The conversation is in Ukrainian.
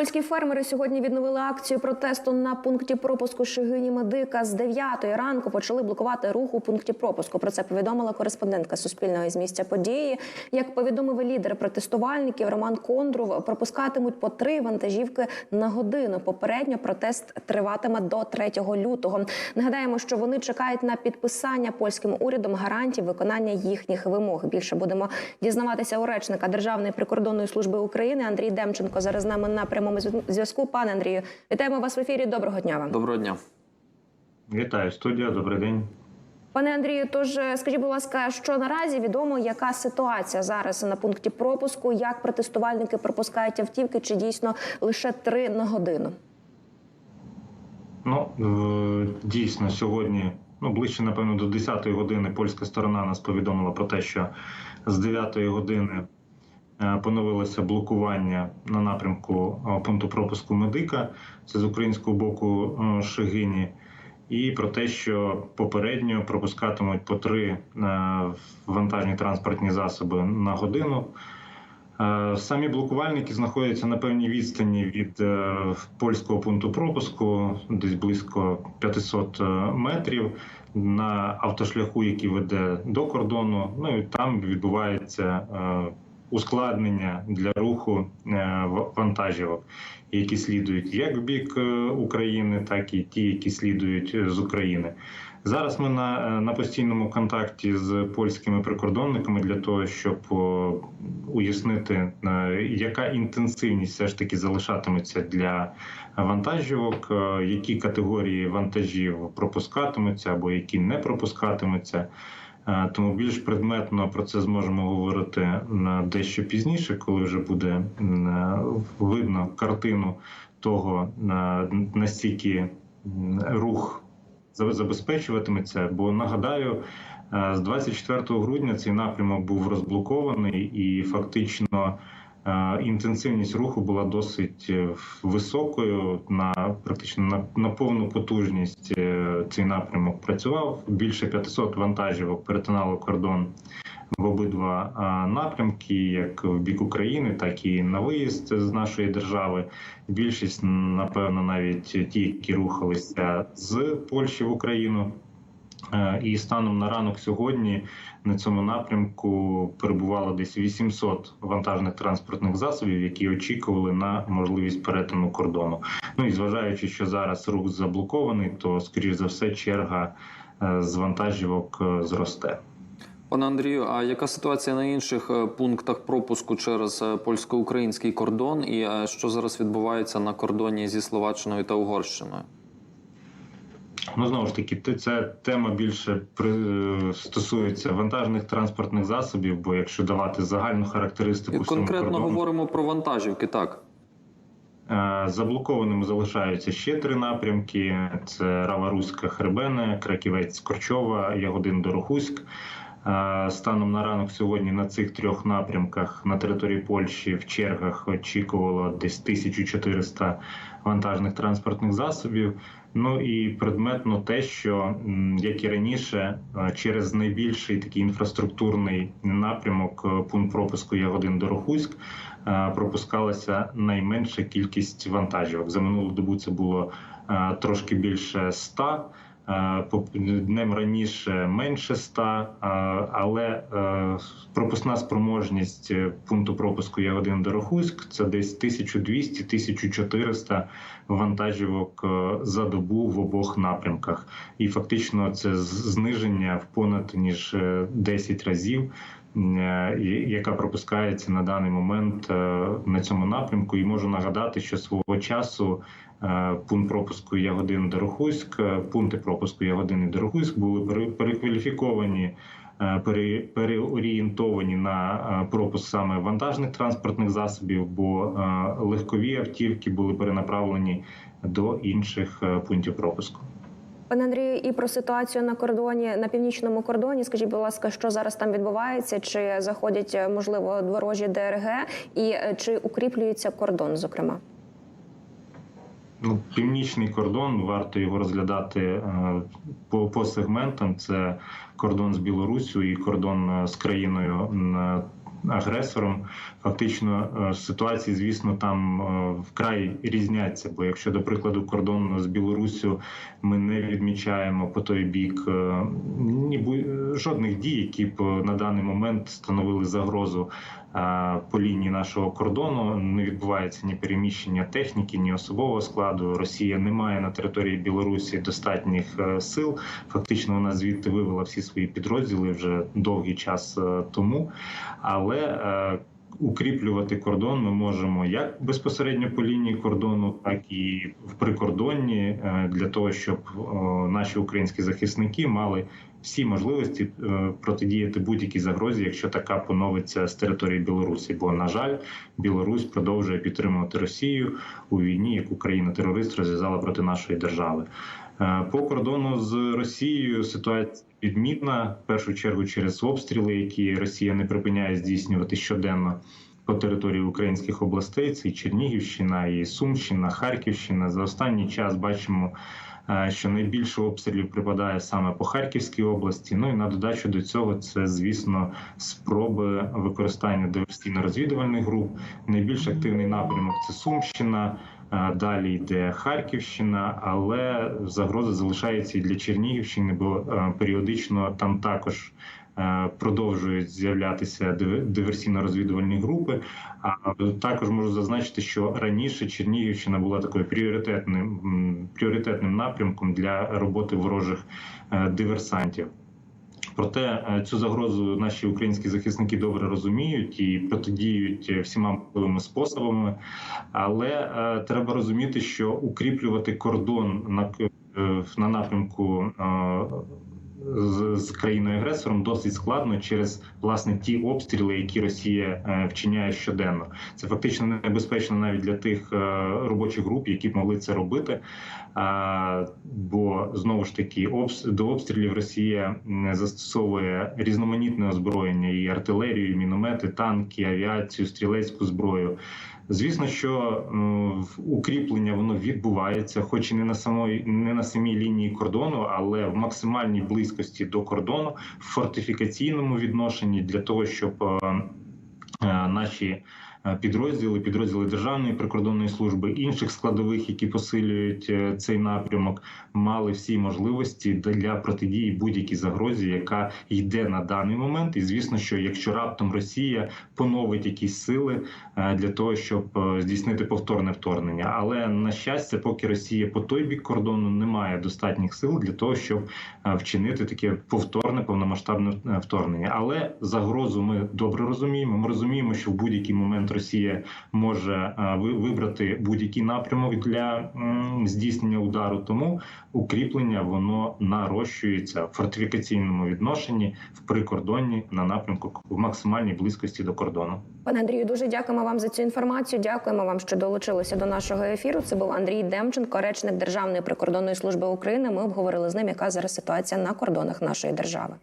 Польські фермери сьогодні відновили акцію протесту на пункті пропуску Шигині Медика. З 9 ранку почали блокувати рух у пункті пропуску. Про це повідомила кореспондентка Суспільного із місця події. Як повідомив лідер протестувальників Роман Кондрув, пропускатимуть по три вантажівки на годину. Попередньо протест триватиме до 3 лютого. Нагадаємо, що вони чекають на підписання польським урядом гарантій виконання їхніх вимог. Більше будемо дізнаватися у речника Державної прикордонної служби України Андрій Демченко. Зараз з нами на прямому зв'язку. Пане Андрію, вітаємо вас в ефірі. Доброго дня вам. Доброго дня. Вітаю, студія. Добрий день. Пане Андрію, тож е, скажіть, будь ласка, що наразі відомо, яка ситуація зараз на пункті пропуску? Як протестувальники пропускають автівки? Чи дійсно лише три на годину? Ну е, дійсно сьогодні, ну ближче, напевно, до 10-ї години польська сторона нас повідомила про те, що з 9-ї години поновилося блокування на напрямку е, пункту пропуску медика. Це з українського боку е, Шигині. І про те, що попередньо пропускатимуть по три е, вантажні транспортні засоби на годину. Е, Самі блокувальники знаходяться на певній відстані від е, польського пункту пропуску, десь близько 500 метрів на автошляху, який веде до кордону. Ну і там відбувається е, ускладнення для руху е, вантажівок, які слідують як в бік е, України, так і ті, які слідують е, з України. Зараз ми на, на постійному контакті з польськими прикордонниками для того, щоб уяснити, яка інтенсивність все ж таки залишатиметься для вантажівок, які категорії вантажів пропускатимуться або які не пропускатимуться. Е, Тому більш предметно про це зможемо говорити дещо пізніше, коли вже буде е, видно картину того, е, настільки рух забезпечуватиметься. Бо нагадаю, з 24 грудня цей напрямок був розблокований, і фактично інтенсивність руху була досить високою. На практично на, на повну потужність цей напрямок працював. Більше 500 вантажівок перетинало кордон. В обидва напрямки, як в бік України, так і на виїзд з нашої держави. Більшість, напевно, навіть ті, які рухалися з Польщі в Україну. Е, І станом на ранок сьогодні на цьому напрямку перебувало десь 800 вантажних транспортних засобів, які очікували на можливість перетину кордону. Ну і зважаючи, що зараз рух заблокований, то скоріш за все черга е, з вантажівок е, зросте. Пане Андрію, а яка ситуація на інших пунктах пропуску через польсько-український кордон, і що зараз відбувається на кордоні зі Словаччиною та Угорщиною? Ну знову ж таки, ця тема більше при, е, стосується вантажних транспортних засобів, бо якщо давати загальну характеристику І конкретно кордону, говоримо про вантажівки, так. Е, Заблокованими залишаються ще три напрямки: це Рава-Руська, Хребене, Краківець, Корчова, Ягодин, Дорохуськ. Е, Станом на ранок сьогодні на цих трьох напрямках на території Польщі в чергах очікувало десь 1400 вантажних транспортних засобів. Ну і предметно те, що як і раніше, е, через найбільший такий інфраструктурний напрямок е, пункт пропуску Ягодин Дорохуськ пропускалася найменша кількість вантажівок. За минулу добу це було трошки більше 100, е, по- днем раніше менше 100, е, але е, пропускна спроможність е, пункту пропуску Ягодин Дорохуськ це десь 1200-1400 вантажівок е, за добу в обох напрямках. І фактично це зниження в понад ніж е, 10 разів е, яка пропускається на даний момент е, на цьому напрямку. І можу нагадати, що свого часу е, пункт пропуску Ягодин Дорохуськ, е, пункти пропуску Ягодин і Дорохуськ були пере- перекваліфіковані. е, Переорієнтовані на е, пропуск саме вантажних транспортних засобів, бо е, легкові автівки були перенаправлені до інших е, пунктів пропуску. Пане Андрію, і про ситуацію на кордоні на північному кордоні. Скажіть, будь ласка, що зараз там відбувається? Чи заходять е, можливо ворожі ДРГ, і е, чи укріплюється кордон, зокрема? Ну, північний кордон варто його розглядати е, по, по сегментам. Це кордон з Білоруссю і кордон з країною агресором. Фактично е, ситуації, звісно, там е, вкрай різняться. Бо якщо, до прикладу, кордон з Білоруссю ми не відмічаємо по той бік е, ні жодних дій, які б на даний момент становили загрозу по лінії нашого кордону. Не відбувається ні переміщення техніки, ні особового складу. Росія не має на території Білорусі достатніх е, сил. Фактично, вона звідти вивела всі свої підрозділи вже довгий час е, тому. Але е, укріплювати кордон ми можемо як безпосередньо по лінії кордону, так і в прикордонні е, для того, щоб е, наші українські захисники мали всі можливості е, протидіяти будь-якій загрозі, якщо така поновиться з території Білорусі. Бо на жаль, Білорусь продовжує підтримувати Росію у війні, яку країна-терорист розв'язала проти нашої держави. Е, По кордону з Росією ситуація відмітна в першу чергу через обстріли, які Росія не припиняє здійснювати щоденно по території українських областей. Це і Чернігівщина, і Сумщина, Харківщина. За останній час бачимо, е, що найбільше обстрілів припадає саме по Харківській області. Ну і на додачу до цього це, звісно, спроби використання диверсійно-розвідувальних груп. Найбільш активний напрямок це Сумщина. Далі йде Харківщина, але загроза залишається і для Чернігівщини, бо е, періодично там також е, продовжують з'являтися диверсійно-розвідувальні групи. А також можу зазначити, що раніше Чернігівщина була такою пріоритетним пріоритетним напрямком для роботи ворожих е, диверсантів. Проте е, цю загрозу наші українські захисники добре розуміють і протидіють е, всіма можливими способами. Але е, треба розуміти, що укріплювати кордон на, на напрямку з, з країною агресором досить складно через власне ті обстріли, які Росія е, вчиняє щоденно. Це фактично небезпечно навіть для тих е, робочих груп, які б могли це робити. А, бо знову ж таки до обстрілів Росія застосовує різноманітне озброєння і артилерію, і міномети, танки, авіацію, стрілецьку зброю. Звісно, що в- укріплення воно відбувається, хоч і не на самої не на самій лінії кордону, але в максимальній близькості до кордону, в фортифікаційному відношенні для того, щоб е, е, наші е, підрозділи, підрозділи Державної прикордонної служби, інших складових, які посилюють е, цей напрямок, мали всі можливості для протидії будь-якій загрозі, яка йде на даний момент. І звісно, що якщо раптом Росія поновить якісь сили е, для того, щоб е, здійснити повторне вторгнення, але на щастя, поки Росія по той бік кордону не має достатніх сил для того, щоб е, вчинити таке повторне повномасштабне е, вторгнення. Але загрозу ми добре розуміємо. Ми розуміємо, що в будь-який момент Росія може е, вибрати будь-який напрямок для здійснення удару. Тому укріплення воно нарощується в фортифікаційному відношенні в прикордонні на напрямку в максимальній близькості до кордону. Пане Андрію, дуже дякуємо вам за цю інформацію. Дякуємо вам, що долучилися до нашого ефіру. Це був Андрій Демченко, речник Державної прикордонної служби України. Ми обговорили з ним, яка зараз ситуація на кордонах нашої держави.